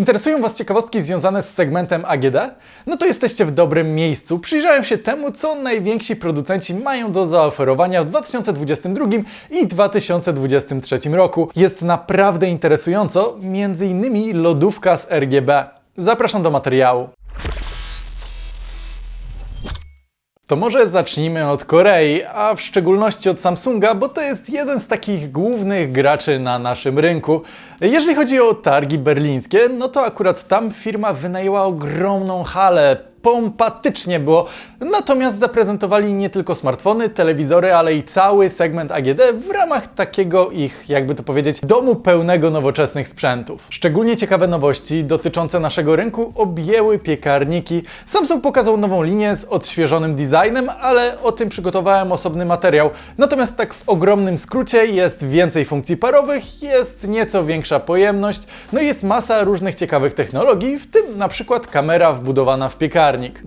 Interesują Was ciekawostki związane z segmentem AGD? No to jesteście w dobrym miejscu. Przyjrzałem się temu, co najwięksi producenci mają do zaoferowania w 2022 i 2023 roku. Jest naprawdę interesująco, między innymi lodówka z RGB. Zapraszam do materiału. To może zacznijmy od Korei, a w szczególności od Samsunga, bo to jest jeden z takich głównych graczy na naszym rynku. Jeżeli chodzi o targi berlińskie, no to akurat tam firma wynajęła ogromną halę. Pompatycznie było. Natomiast zaprezentowali nie tylko smartfony, telewizory, ale i cały segment AGD w ramach takiego ich, jakby to powiedzieć, domu pełnego nowoczesnych sprzętów. Szczególnie ciekawe nowości dotyczące naszego rynku objęły piekarniki. Samsung pokazał nową linię z odświeżonym designem, ale o tym przygotowałem osobny materiał. Natomiast tak w ogromnym skrócie jest więcej funkcji parowych, jest nieco większa pojemność, no i jest masa różnych ciekawych technologii, w tym na przykład kamera wbudowana w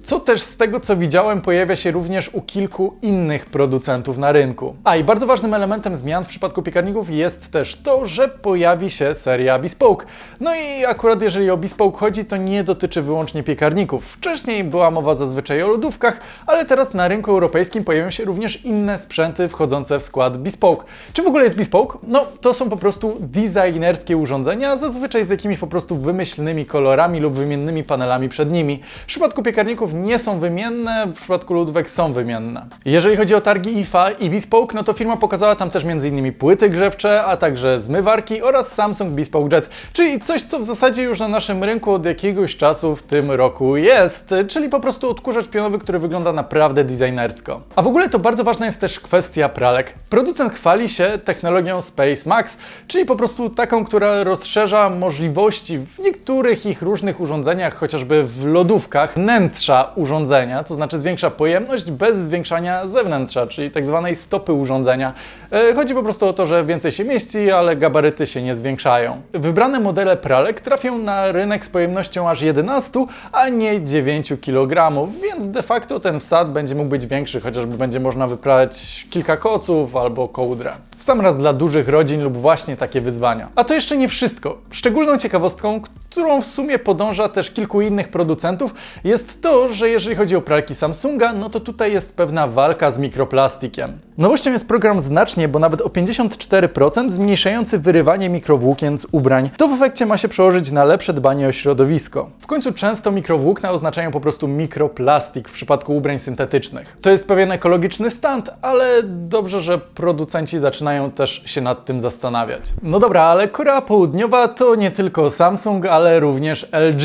Co też z tego co widziałem pojawia się również u kilku innych producentów na rynku. A i bardzo ważnym elementem zmian w przypadku piekarników jest też to, że pojawi się seria Bespoke. No i akurat jeżeli o Bespoke chodzi, to nie dotyczy wyłącznie piekarników. Wcześniej była mowa zazwyczaj o lodówkach, ale teraz na rynku europejskim pojawią się również inne sprzęty wchodzące w skład Bespoke. Czy w ogóle jest Bespoke? No, to są po prostu designerskie urządzenia, zazwyczaj z jakimiś po prostu wymyślnymi kolorami lub wymiennymi panelami przed nimi. W przypadku piekarników nie są wymienne, w przypadku lodówek są wymienne. Jeżeli chodzi o targi IFA i Bespoke, no to firma pokazała tam też m.in. płyty grzewcze, a także zmywarki oraz Samsung Bespoke Jet, czyli coś, co w zasadzie już na naszym rynku od jakiegoś czasu w tym roku jest, czyli po prostu odkurzacz pionowy, który wygląda naprawdę designersko. A w ogóle to bardzo ważna jest też kwestia pralek. Producent chwali się technologią Space Max, czyli po prostu taką, która rozszerza możliwości w niektórych ich różnych urządzeniach, chociażby w lodówkach, wnętrza urządzenia, to znaczy zwiększa pojemność bez zwiększania zewnętrza, czyli tak zwanej stopy urządzenia. E, Chodzi po prostu o to, że więcej się mieści, ale gabaryty się nie zwiększają. Wybrane modele pralek trafią na rynek z pojemnością aż 11, a nie 9 kg, więc de facto ten wsad będzie mógł być większy, chociażby będzie można wyprać kilka koców albo kołdrę. W sam raz dla dużych rodzin lub właśnie takie wyzwania. A to jeszcze nie wszystko. Szczególną ciekawostką, którą w sumie podąża też kilku innych producentów, jest to, że jeżeli chodzi o pralki Samsunga, no to tutaj jest pewna walka z mikroplastikiem. Nowością jest program znacznie, bo nawet o 54% zmniejszający wyrywanie mikrowłókien z ubrań. To w efekcie ma się przełożyć na lepsze dbanie o środowisko. W końcu często mikrowłókna oznaczają po prostu mikroplastik w przypadku ubrań syntetycznych. To jest pewien ekologiczny stand, ale dobrze, że producenci zaczynają też się nad tym zastanawiać. No dobra, ale Korea Południowa to nie tylko Samsung, ale również LG.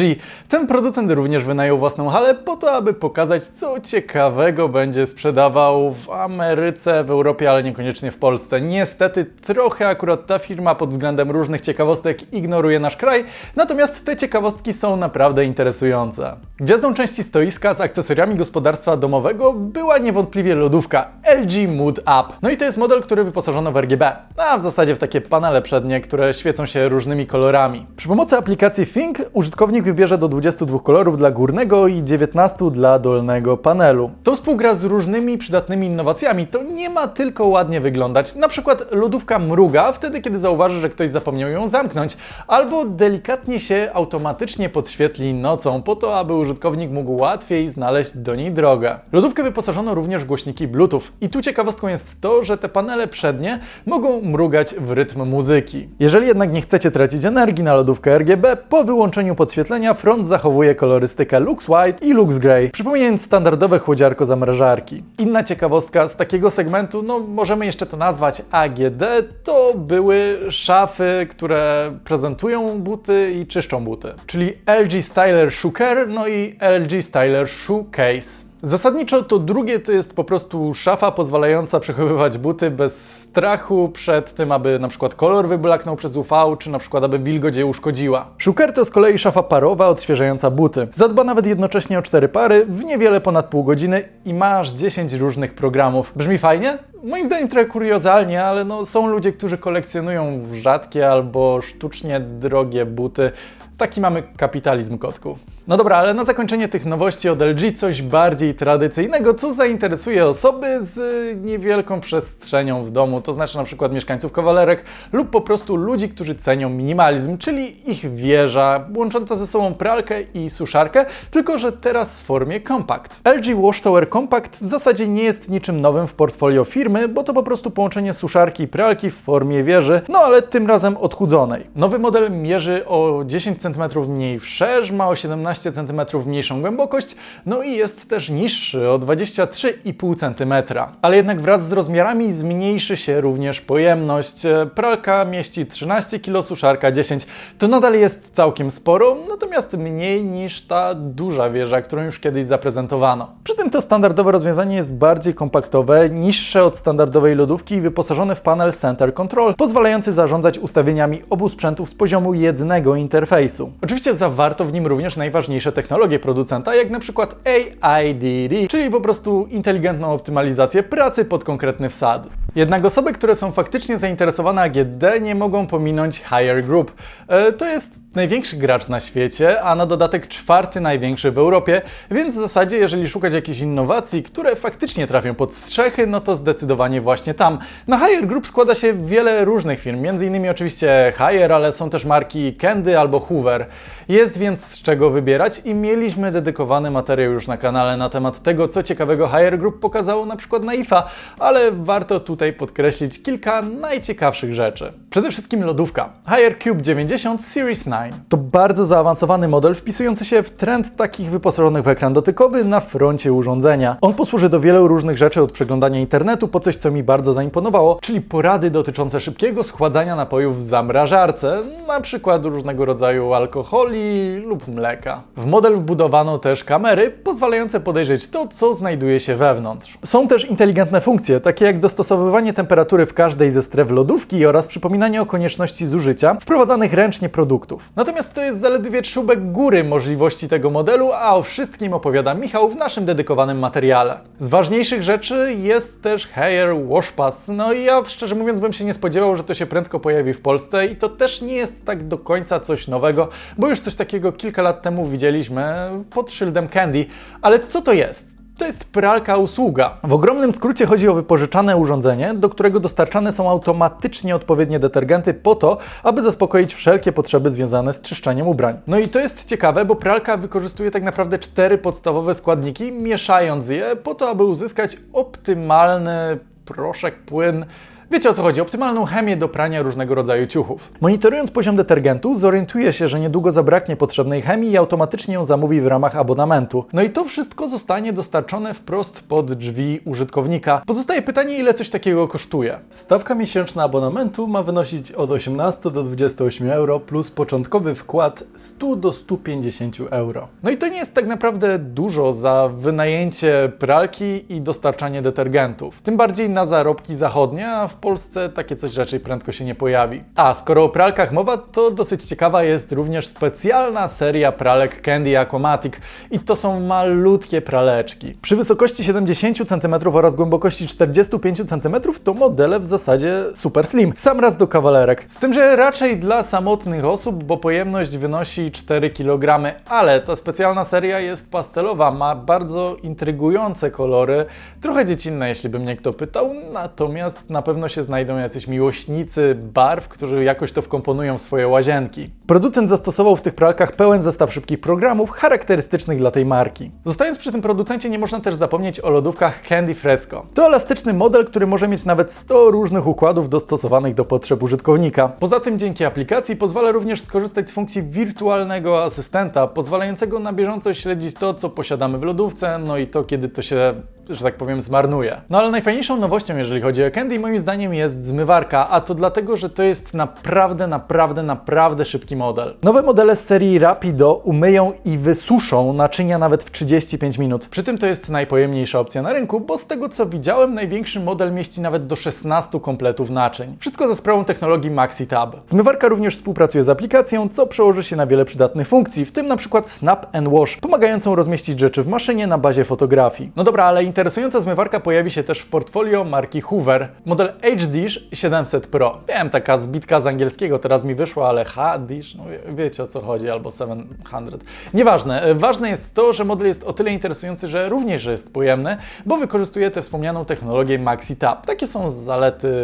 Ten producent również wynajął własną halę po to, aby pokazać, co ciekawego będzie sprzedawał w Ameryce, w Europie, ale niekoniecznie w Polsce. Niestety trochę akurat ta firma pod względem różnych ciekawostek ignoruje nasz kraj, natomiast te ciekawostki są naprawdę interesujące. Gwiazdą części stoiska z akcesoriami gospodarstwa domowego była niewątpliwie lodówka LG Mood Up. No i to jest model, który wyposażono w RGB, a w zasadzie w takie panele przednie, które świecą się różnymi kolorami. Przy pomocy aplikacji Think użytkownik wybierze do 22 kolorów dla górnego i 19 dla dolnego panelu. To współgra z różnymi przydatnymi innowacjami. To nie ma tylko ładnie wyglądać. Na przykład lodówka mruga wtedy, kiedy zauważy, że ktoś zapomniał ją zamknąć, albo delikatnie się automatycznie podświetli nocą, po to, aby użytkownik mógł łatwiej znaleźć do niej drogę. Lodówkę wyposażono również w głośniki Bluetooth. I tu ciekawostką jest to, że te panele przednie mogą mrugać w rytm muzyki. Jeżeli jednak nie chcecie tracić energii na lodówkę RGB, po wyłączeniu podświetlenia front zachowuje kolorystykę Lux White i Lux Grey, przypominając standardowe chłodziarko zamrażarki. Inna ciekawostka z takiego segmentu, no możemy jeszcze to nazwać AGD, to były szafy, które prezentują buty i czyszczą buty. Czyli LG Styler Shoe Care, no i LG Styler Shoe Case. Zasadniczo to drugie to jest po prostu szafa pozwalająca przechowywać buty bez strachu przed tym, aby na przykład kolor wyblaknął przez UV, czy na przykład aby wilgoć je uszkodziła. Szuker to z kolei szafa parowa odświeżająca buty. Zadba nawet jednocześnie o cztery pary w niewiele ponad pół godziny i ma aż 10 różnych programów. Brzmi fajnie? Moim zdaniem trochę kuriozalnie, ale no, są ludzie, którzy kolekcjonują rzadkie albo sztucznie drogie buty. Taki mamy kapitalizm kotku. No dobra, ale na zakończenie tych nowości od LG coś bardziej tradycyjnego, co zainteresuje osoby z y, niewielką przestrzenią w domu, to znaczy na przykład mieszkańców kawalerek lub po prostu ludzi, którzy cenią minimalizm, czyli ich wieża łącząca ze sobą pralkę i suszarkę, tylko że teraz w formie compact. LG Watchtower Compact w zasadzie nie jest niczym nowym w portfolio firmy, bo to po prostu połączenie suszarki i pralki w formie wieży, no ale tym razem odchudzonej. Nowy model mierzy o 10 cm mniej wszerz, ma o 17 cm mniejszą głębokość, no i jest też niższy o 23,5 cm. Ale jednak wraz z rozmiarami zmniejszy się również pojemność. Pralka mieści 13 kg, suszarka 10. To nadal jest całkiem sporo, natomiast mniej niż ta duża wieża, którą już kiedyś zaprezentowano. Przy tym to standardowe rozwiązanie jest bardziej kompaktowe, niższe od standardowej lodówki i wyposażone w panel Center Control, pozwalający zarządzać ustawieniami obu sprzętów z poziomu jednego interfejsu. Oczywiście zawarto w nim również najważniejsze technologie producenta, jak na przykład AIDD, czyli po prostu inteligentną optymalizację pracy pod konkretny wsad. Jednak osoby, które są faktycznie zainteresowane AGD nie mogą pominąć Higher Group. E, to jest największy gracz na świecie, a na dodatek czwarty największy w Europie, więc w zasadzie jeżeli szukać jakichś innowacji, które faktycznie trafią pod strzechy, no to zdecydowanie właśnie tam. Na Higher Group składa się wiele różnych firm, innymi oczywiście Higher, ale są też marki Candy albo Hoover. Jest więc z czego wybierać i mieliśmy dedykowany materiał już na kanale na temat tego, co ciekawego Higher Group pokazało na przykład na IFA, ale warto tutaj podkreślić kilka najciekawszych rzeczy. Przede wszystkim lodówka. Higher Cube 90 Series 9. To bardzo zaawansowany model wpisujący się w trend takich wyposażonych w ekran dotykowy na froncie urządzenia. On posłuży do wielu różnych rzeczy od przeglądania internetu po coś, co mi bardzo zaimponowało, czyli porady dotyczące szybkiego schładzania napojów w zamrażarce, na przykład różnego rodzaju alkoholi lub mleka. W model wbudowano też kamery pozwalające podejrzeć to, co znajduje się wewnątrz. Są też inteligentne funkcje, takie jak dostosowywanie temperatury w każdej ze stref lodówki oraz przypominanie o konieczności zużycia wprowadzanych ręcznie produktów. Natomiast to jest zaledwie czubek góry możliwości tego modelu, a o wszystkim opowiada Michał w naszym dedykowanym materiale. Z ważniejszych rzeczy jest też Hair Wash Pass. No i ja szczerze mówiąc bym się nie spodziewał, że to się prędko pojawi w Polsce i to też nie jest tak do końca coś nowego, bo już coś takiego kilka lat temu widzieliśmy pod szyldem Candy. Ale co to jest? To jest pralka usługa. W ogromnym skrócie chodzi o wypożyczane urządzenie, do którego dostarczane są automatycznie odpowiednie detergenty po to, aby zaspokoić wszelkie potrzeby związane z czyszczeniem ubrań. No i to jest ciekawe, bo pralka wykorzystuje tak naprawdę cztery podstawowe składniki, mieszając je po to, aby uzyskać optymalny proszek, płyn. Wiecie o co chodzi, optymalną chemię do prania różnego rodzaju ciuchów. Monitorując poziom detergentu, zorientuje się, że niedługo zabraknie potrzebnej chemii i automatycznie ją zamówi w ramach abonamentu. No i to wszystko zostanie dostarczone wprost pod drzwi użytkownika. Pozostaje pytanie, ile coś takiego kosztuje. Stawka miesięczna abonamentu ma wynosić od 18 do 28 euro plus początkowy wkład 100 do 150 euro. No i to nie jest tak naprawdę dużo za wynajęcie pralki i dostarczanie detergentów. Tym bardziej na zarobki zachodnie, a w Polsce takie coś raczej prędko się nie pojawi. A skoro o pralkach mowa, to dosyć ciekawa jest również specjalna seria pralek Candy Aquamatic i to są malutkie praleczki. Przy wysokości 70 cm oraz głębokości 45 cm to modele w zasadzie super slim. Sam raz do kawalerek. Z tym, że raczej dla samotnych osób, bo pojemność wynosi 4 kg, ale ta specjalna seria jest pastelowa, ma bardzo intrygujące kolory, trochę dziecinne, jeśli by mnie kto pytał, natomiast na pewno się znajdą jacyś miłośnicy barw, którzy jakoś to wkomponują w swoje łazienki. Producent zastosował w tych pralkach pełen zestaw szybkich programów charakterystycznych dla tej marki. Zostając przy tym producencie, nie można też zapomnieć o lodówkach Candy Fresco. To elastyczny model, który może mieć nawet 100 różnych układów dostosowanych do potrzeb użytkownika. Poza tym dzięki aplikacji pozwala również skorzystać z funkcji wirtualnego asystenta, pozwalającego na bieżąco śledzić to, co posiadamy w lodówce, no i to, kiedy to się, że tak powiem, zmarnuje. No ale najfajniejszą nowością, jeżeli chodzi o Candy, moim zdaniem jest zmywarka, a to dlatego, że to jest naprawdę, naprawdę, naprawdę szybki model. Nowe modele z serii Rapido umyją i wysuszą naczynia nawet w 35 minut. Przy tym to jest najpojemniejsza opcja na rynku, bo z tego co widziałem, największy model mieści nawet do 16 kompletów naczyń. Wszystko za sprawą technologii MaxiTab. Zmywarka również współpracuje z aplikacją, co przełoży się na wiele przydatnych funkcji, w tym na przykład Snap and Wash, pomagającą rozmieścić rzeczy w maszynie na bazie fotografii. No dobra, ale interesująca zmywarka pojawi się też w portfolio marki Hoover. Model H-Dish 700 Pro. Wiem, taka zbitka z angielskiego teraz mi wyszła, ale H-Dish, no wie- wiecie o co chodzi, albo 700. Nieważne. Ważne jest to, że model jest o tyle interesujący, że również jest pojemny, bo wykorzystuje tę wspomnianą technologię MaxiTab. Takie są zalety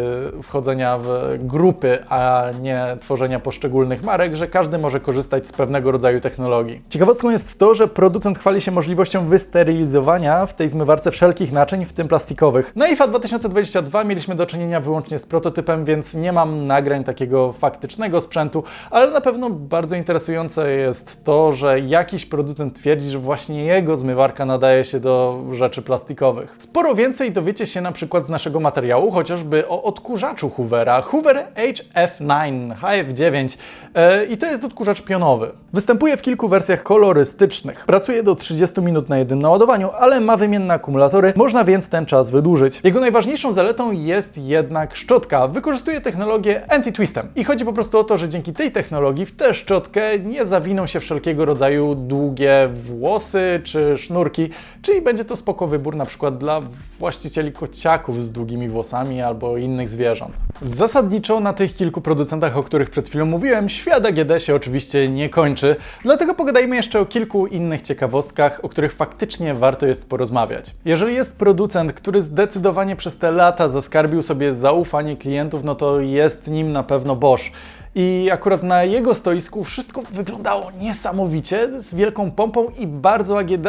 wchodzenia w grupy, a nie tworzenia poszczególnych marek, że każdy może korzystać z pewnego rodzaju technologii. Ciekawostką jest to, że producent chwali się możliwością wysterylizowania w tej zmywarce wszelkich naczyń, w tym plastikowych. Na IFA 2022 mieliśmy do czynienia wyłącznie z prototypem, więc nie mam nagrań takiego faktycznego sprzętu, ale na pewno bardzo interesujące jest to, że jakiś producent twierdzi, że właśnie jego zmywarka nadaje się do rzeczy plastikowych. Sporo więcej dowiecie się na przykład z naszego materiału, chociażby o odkurzaczu Hoovera, Hoover HF9, HF9 e, i to jest odkurzacz pionowy. Występuje w kilku wersjach kolorystycznych. Pracuje do 30 minut na jednym naładowaniu, ale ma wymienne można więc ten czas wydłużyć. Jego najważniejszą zaletą jest jednak szczotka. Wykorzystuje technologię anti-twistem. I chodzi po prostu o to, że dzięki tej technologii w tę szczotkę nie zawiną się wszelkiego rodzaju długie włosy czy sznurki, czyli będzie to spoko wybór na przykład dla właścicieli kociaków z długimi włosami albo innych zwierząt. Zasadniczo na tych kilku producentach, o których przed chwilą mówiłem, świat AGD się oczywiście nie kończy, dlatego pogadajmy jeszcze o kilku innych ciekawostkach, o których faktycznie warto jest porozmawiać. Jeżeli jest producent, który zdecydowanie przez te lata zaskarbił sobie zaufanie klientów, no to jest nim na pewno Bosch. I akurat na jego stoisku wszystko wyglądało niesamowicie, z wielką pompą i bardzo AGD,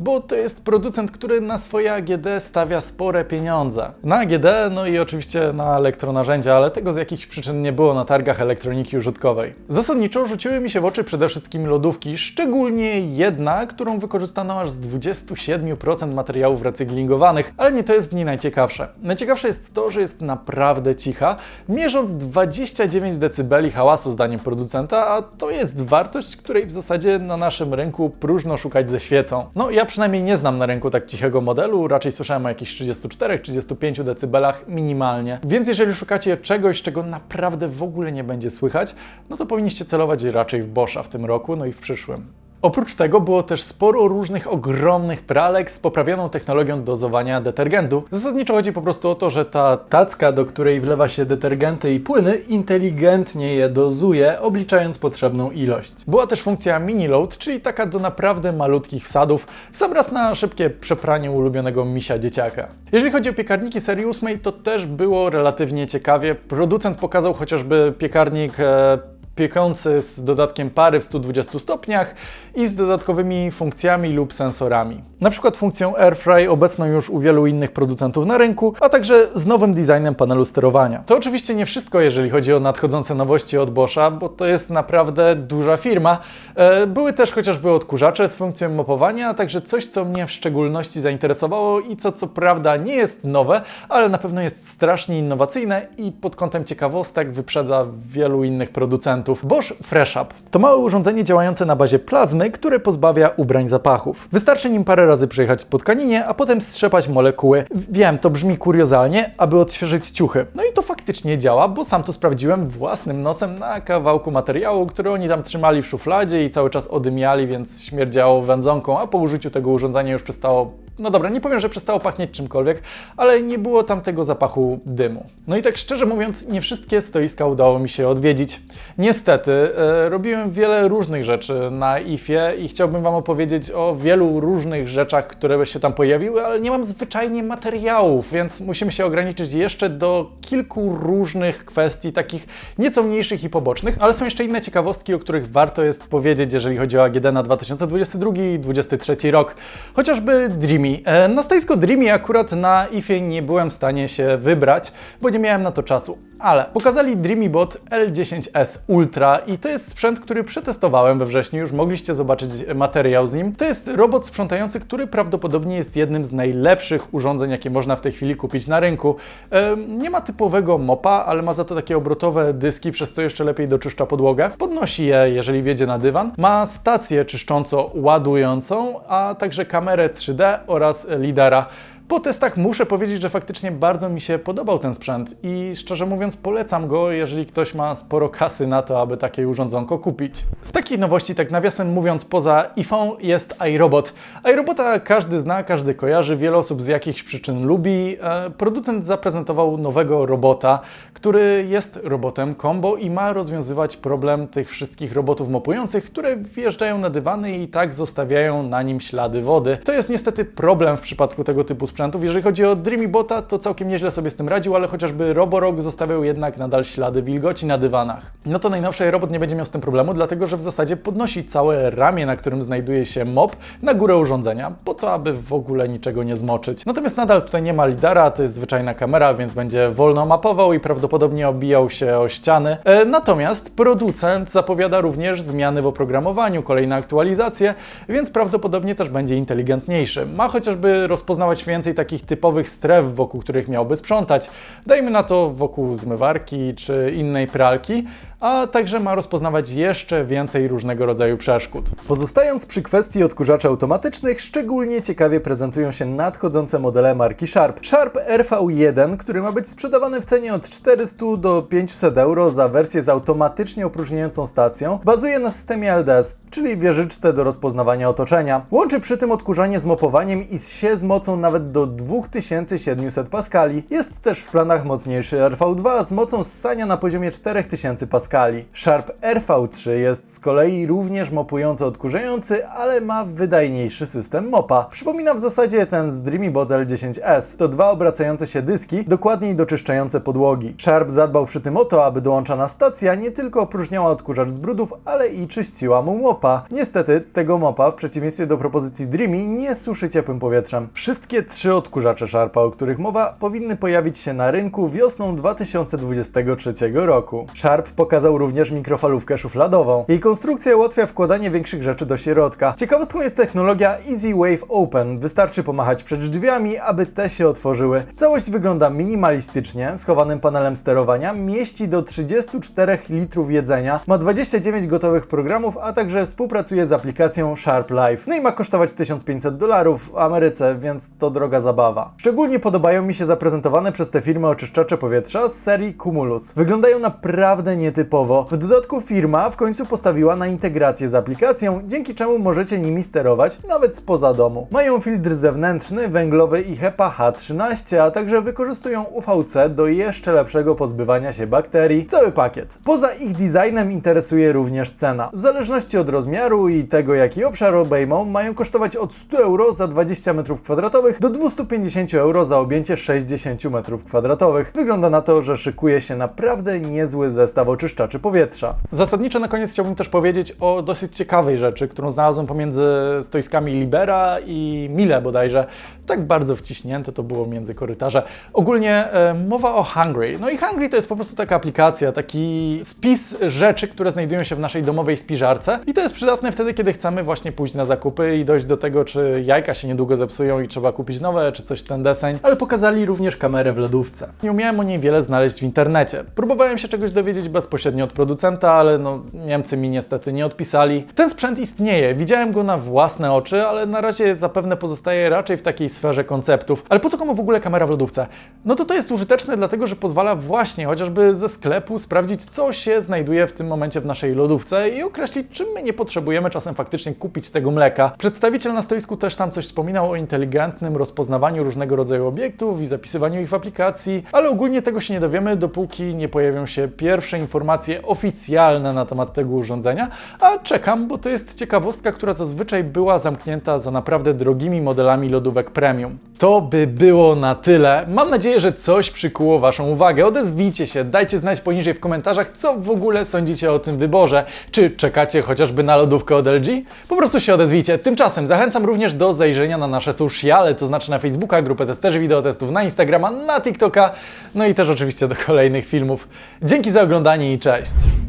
bo to jest producent, który na swoje AGD stawia spore pieniądze. Na AGD, no i oczywiście na elektronarzędzia, ale tego z jakichś przyczyn nie było na targach elektroniki użytkowej. Zasadniczo rzuciły mi się w oczy przede wszystkim lodówki, szczególnie jedna, którą wykorzystano aż z 27% materiałów recyklingowanych, ale nie to jest nie najciekawsze. Najciekawsze jest to, że jest naprawdę cicha, mierząc 29 dB hałasu zdaniem producenta, a to jest wartość, której w zasadzie na naszym rynku próżno szukać ze świecą. No ja przynajmniej nie znam na rynku tak cichego modelu, raczej słyszałem o jakichś 34-35 dB minimalnie. Więc jeżeli szukacie czegoś, czego naprawdę w ogóle nie będzie słychać, no to powinniście celować raczej w Boscha w tym roku, no i w przyszłym. Oprócz tego było też sporo różnych ogromnych pralek z poprawioną technologią dozowania detergentu. Zasadniczo chodzi po prostu o to, że ta tacka, do której wlewa się detergenty i płyny, inteligentnie je dozuje, obliczając potrzebną ilość. Była też funkcja mini load, czyli taka do naprawdę malutkich wsadów, w sam raz na szybkie przepranie ulubionego misia dzieciaka. Jeżeli chodzi o piekarniki serii 8, to też było relatywnie ciekawie. Producent pokazał chociażby piekarnik e, piekący z dodatkiem pary w 120 stopniach i z dodatkowymi funkcjami lub sensorami. Na przykład funkcją AirFry obecną już u wielu innych producentów na rynku, a także z nowym designem panelu sterowania. To oczywiście nie wszystko, jeżeli chodzi o nadchodzące nowości od Boscha, bo to jest naprawdę duża firma. E, Były też chociażby odkurzacze z funkcją mopowania, a także coś, co mnie w szczególności zainteresowało i co co prawda nie jest nowe, ale na pewno jest strasznie innowacyjne i pod kątem ciekawostek wyprzedza wielu innych producentów. Bosch Fresh Up to małe urządzenie działające na bazie plazmy, które pozbawia ubrań zapachów. Wystarczy nim parę razy przejechać po tkaninie, a potem strzepać molekuły. Wiem, to brzmi kuriozalnie, aby odświeżyć ciuchy. No i to faktycznie działa, bo sam to sprawdziłem własnym nosem na kawałku materiału, który oni tam trzymali w szufladzie i cały czas odymiali, więc śmierdziało wędzonką, a po użyciu tego urządzenia już przestało no dobra, nie powiem, że przestało pachnieć czymkolwiek, ale nie było tam tego zapachu dymu. No i tak szczerze mówiąc, nie wszystkie stoiska udało mi się odwiedzić. Niestety, e, robiłem wiele różnych rzeczy na IFie i chciałbym Wam opowiedzieć o wielu różnych rzeczach, które się tam pojawiły, ale nie mam zwyczajnie materiałów, więc musimy się ograniczyć jeszcze do kilku różnych kwestii, takich nieco mniejszych i pobocznych, ale są jeszcze inne ciekawostki, o których warto jest powiedzieć, jeżeli chodzi o AGD na 2022 i 2023 rok. Chociażby Dreamy. E, Na stoisko Dreamy akurat na IFie nie byłem w stanie się wybrać, bo nie miałem na to czasu. Ale pokazali Dreamy Bot L10S Ultra i to jest sprzęt, który przetestowałem we wrześniu, już mogliście zobaczyć materiał z nim. To jest robot sprzątający, który prawdopodobnie jest jednym z najlepszych urządzeń, jakie można w tej chwili kupić na rynku. E, Nie ma typowego mopa, ale ma za to takie obrotowe dyski, przez co jeszcze lepiej doczyszcza podłogę. Podnosi je, jeżeli wjedzie na dywan. Ma stację czyszcząco ładującą, a także kamerę 3D oraz lidera. Po testach muszę powiedzieć, że faktycznie bardzo mi się podobał ten sprzęt i szczerze mówiąc polecam go, jeżeli ktoś ma sporo kasy na to, aby takie urządzonko kupić. Z takich nowości, tak nawiasem mówiąc, poza iPhone jest iRobot. iRobota każdy zna, każdy kojarzy, wiele osób z jakichś przyczyn lubi. E, Producent zaprezentował nowego robota, który jest robotem combo i ma rozwiązywać problem tych wszystkich robotów mopujących, które wjeżdżają na dywany i tak zostawiają na nim ślady wody. To jest niestety problem w przypadku tego typu sprzętów. Jeżeli chodzi o Dreamy Bota, to całkiem nieźle sobie z tym radził, ale chociażby Roborock zostawiał jednak nadal ślady wilgoci na dywanach. No to najnowszy robot nie będzie miał z tym problemu, dlatego że w zasadzie podnosi całe ramię, na którym znajduje się mop, na górę urządzenia, po to, aby w ogóle niczego nie zmoczyć. Natomiast nadal tutaj nie ma lidara, to jest zwyczajna kamera, więc będzie wolno mapował i prawdopodobnie obijał się o ściany. E, natomiast producent zapowiada również zmiany w oprogramowaniu, kolejne aktualizacje, więc prawdopodobnie też będzie inteligentniejszy. Ma chociażby rozpoznawać więcej takich typowych stref, wokół których miałby sprzątać. Dajmy na to wokół zmywarki czy innej pralki, a także ma rozpoznawać jeszcze więcej różnego rodzaju przeszkód. Pozostając przy kwestii odkurzaczy automatycznych, szczególnie ciekawie prezentują się nadchodzące modele marki Sharp. Sharp RV1, który ma być sprzedawany w cenie od 400 do 500 euro za wersję z automatycznie opróżniającą stacją, bazuje na systemie LDS, czyli wieżyczce do rozpoznawania otoczenia. Łączy przy tym odkurzanie z mopowaniem i się z mocą nawet do 2700 paskali. Jest też w planach mocniejszy RV2 z mocą ssania na poziomie 4000 paskali. Sharp RV3 jest z kolei również mopująco odkurzający, ale ma wydajniejszy system mopa. Przypomina w zasadzie ten z Dreamy Bot L10S. To dwa obracające się dyski, dokładniej doczyszczające podłogi. Sharp zadbał przy tym o to, aby dołączana stacja nie tylko opróżniała odkurzacz z brudów, ale i czyściła mu mopa. Niestety, tego mopa, w przeciwieństwie do propozycji Dreamy, nie suszy ciepłym powietrzem. Wszystkie trzy odkurzacze Sharpa, o których mowa, powinny pojawić się na rynku wiosną 2023 roku. Sharp pokazał również mikrofalówkę szufladową. Jej konstrukcja ułatwia wkładanie większych rzeczy do środka. Ciekawostką jest technologia Easy Wave Open. Wystarczy pomachać przed drzwiami, aby te się otworzyły. Całość wygląda minimalistycznie, schowanym panelem sterowania, mieści do 34 litrów jedzenia, ma 29 gotowych programów, a także współpracuje z aplikacją Sharp Life. No i ma kosztować 1500 dolarów w Ameryce, więc to droga zabawa. Szczególnie podobają mi się zaprezentowane przez tę firmę oczyszczacze powietrza z serii Cumulus. Wyglądają naprawdę nietypowo. W dodatku firma w końcu postawiła na integrację z aplikacją, dzięki czemu możecie nimi sterować nawet spoza domu. Mają filtr zewnętrzny, węglowy i HEPA H13, a także wykorzystują UVC do jeszcze lepszego pozbywania się bakterii. Cały pakiet. Poza ich designem interesuje również cena. W zależności od rozmiaru i tego jaki obszar obejmą, mają kosztować od 100 euro za 20 m2 do 250 euro za objęcie 60 m2. Wygląda na to, że szykuje się naprawdę niezły zestaw oczyszczaczy powietrza. Zasadniczo na koniec chciałbym też powiedzieć o dosyć ciekawej rzeczy, którą znalazłem pomiędzy stoiskami Libera i Mile bodajże. Tak bardzo wciśnięte to było między korytarze. Ogólnie e, mowa o Hungry. No i Hungry to jest po prostu taka aplikacja, taki spis rzeczy, które znajdują się w naszej domowej spiżarce i to jest przydatne wtedy, kiedy chcemy właśnie pójść na zakupy i dojść do tego, czy jajka się niedługo zepsują i trzeba kupić nowe, czy coś w ten deseń, ale pokazali również kamerę w lodówce. Nie umiałem o niej wiele znaleźć w internecie. Próbowałem się czegoś dowiedzieć bezpośrednio od producenta, ale no Niemcy mi niestety nie odpisali. Ten sprzęt istnieje, widziałem go na własne oczy, ale na razie zapewne pozostaje raczej w takiej sferze konceptów. Ale po co komu w ogóle kamera w lodówce? No to to jest użyteczne dlatego, że pozwala właśnie chociażby ze sklepu sprawdzić, co się znajduje w tym momencie w naszej lodówce i określić, czy my nie potrzebujemy czasem faktycznie kupić tego mleka. Przedstawiciel na stoisku też tam coś wspominał o inteligentnym rozpoznawaniu różnego rodzaju obiektów i zapisywaniu ich w aplikacji, ale ogólnie tego się nie dowiemy, dopóki nie pojawią się pierwsze informacje oficjalne na temat tego urządzenia, a czekam, bo to jest ciekawostka, która zazwyczaj była zamknięta za naprawdę drogimi modelami lodówek premium. To by było na tyle. Mam nadzieję, że coś przykuło Waszą uwagę. Odezwijcie się, dajcie znać poniżej w komentarzach, co w ogóle sądzicie o tym wyborze. Czy czekacie chociażby na lodówkę od LG? Po prostu się odezwijcie. Tymczasem zachęcam również do zajrzenia na nasze sociale, to znaczy na Facebooka, grupę testerzy wideotestów, na Instagrama, na TikToka, no i też oczywiście do kolejnych filmów. Dzięki za oglądanie cześć!